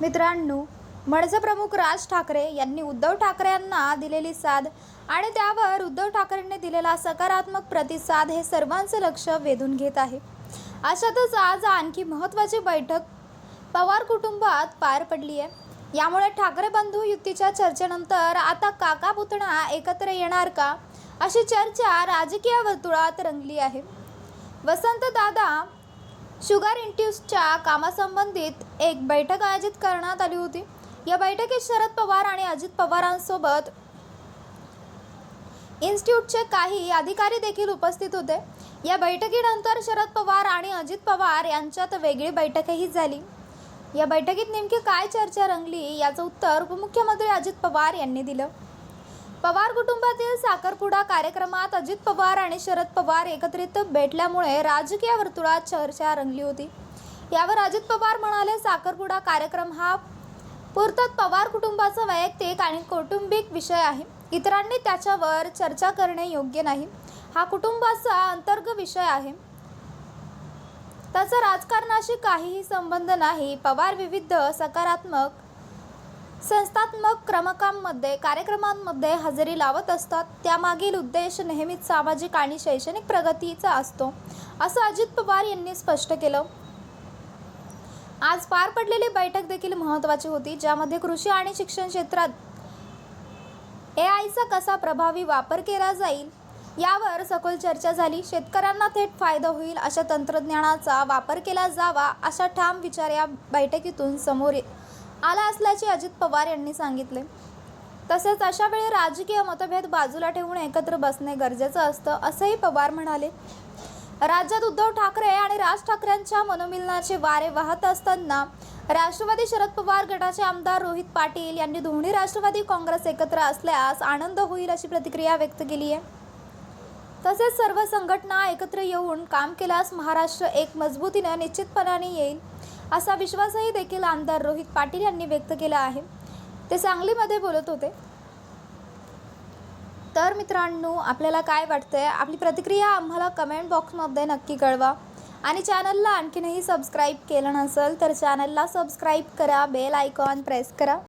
मित्रांनो मनसे प्रमुख राज ठाकरे यांनी उद्धव ठाकरे यांना दिलेली साथ आणि त्यावर उद्धव ठाकरेंनी दिलेला सकारात्मक प्रतिसाद हे सर्वांचं लक्ष वेधून घेत आहे. अशातच आज आणखी महत्त्वाची बैठक पवार कुटुंबात पार पडली आहे. यामुळे ठाकरे बंधू युतीच्या चर्चेनंतर आता काका पुतणा एकत्र येणार का? अशी चर्चा राजकीय वर्तुळात रंगली आहे. वसंत दादा शुगर इंट्यूसच्या कामासंबंधित एक बैठक आयोजित करण्यात आली होती. या बैठकीत शरद पवार आणि अजित पवारांसोबत इन्स्टिट्यूटचे काही अधिकारी देखील उपस्थित होते. या बैठकीनंतर शरद पवार आणि अजित पवार यांच्यात वेगळी बैठकही झाली. या बैठकीत नेमकी काय चर्चा रंगली याचं उत्तर उपमुख्यमंत्री अजित पवार यांनी दिलं. पवार कुटुंबातील साखरपुडा कार्यक्रमात अजित पवार आणि शरद पवार एकत्रित भेटल्यामुळे राजकीय वर्तुळात चर्चा रंगली होती. यावर अजित पवार म्हणाले साखरपुडा कार्यक्रम हा पुरतात पवार कुटुंबाचा वैयक्तिक आणि कौटुंबिक विषय आहे. इतरांनी त्याच्यावर चर्चा करणे योग्य नाही. हा कुटुंबाचा अंतर्ग विषय आहे. त्याचा राजकारणाशी काहीही संबंध नाही. पवार विविध सकारात्मक संस्थात्मक क्रमकांमध्ये कार्यक्रमांमध्ये हजेरी लावत असतात. त्यामागील उद्देश नेहमीच सामाजिक आणि शैक्षणिक प्रगतीचा असतो असं अजित पवार यांनी स्पष्ट केलं. आज पार पडलेली बैठक देखील महत्त्वाची होती ज्यामध्ये कृषी आणि शिक्षण क्षेत्रात ए आयचा कसा प्रभावी वापर केला जाईल यावर सखोल चर्चा झाली. शेतकऱ्यांना थेट फायदा होईल अशा तंत्रज्ञानाचा वापर केला जावा अशा ठाम विचार या बैठकीतून समोर आला असल्याचे अजित पवार यांनी सांगितले. तसेच अशा वेळी राजकीय मतभेद बाजूला ठेवून एकत्र बसणे गरजेचं असतं असंही पवार म्हणाले. राज्यात उद्धव ठाकरे आणि राज ठाकरेंच्या मनोमिलनाचे वारे वाहत असताना राष्ट्रवादी शरद पवार गटाचे आमदार रोहित पाटील यांनी दोन्ही राष्ट्रवादी काँग्रेस एकत्र असल्यास आनंद होईल अशी प्रतिक्रिया व्यक्त केली आहे. तसेच सर्व संघटना एकत्र येऊन काम केल्यास महाराष्ट्र एक मजबूतीनं निश्चितपणाने येईल असा विश्वासही देखील आमदार रोहित पाटील यांनी व्यक्त केला आहे. ते सांगलीमध्ये बोलत होते. तर मित्रांनो आपल्याला काय वाटतंय? आपली प्रतिक्रिया आम्हाला कमेंट बॉक्समध्ये नक्की कळवा. आणि चॅनलला आणखीनही सबस्क्राईब केलं नसेल तर चॅनलला सबस्क्राईब करा बेल आयकॉन प्रेस करा.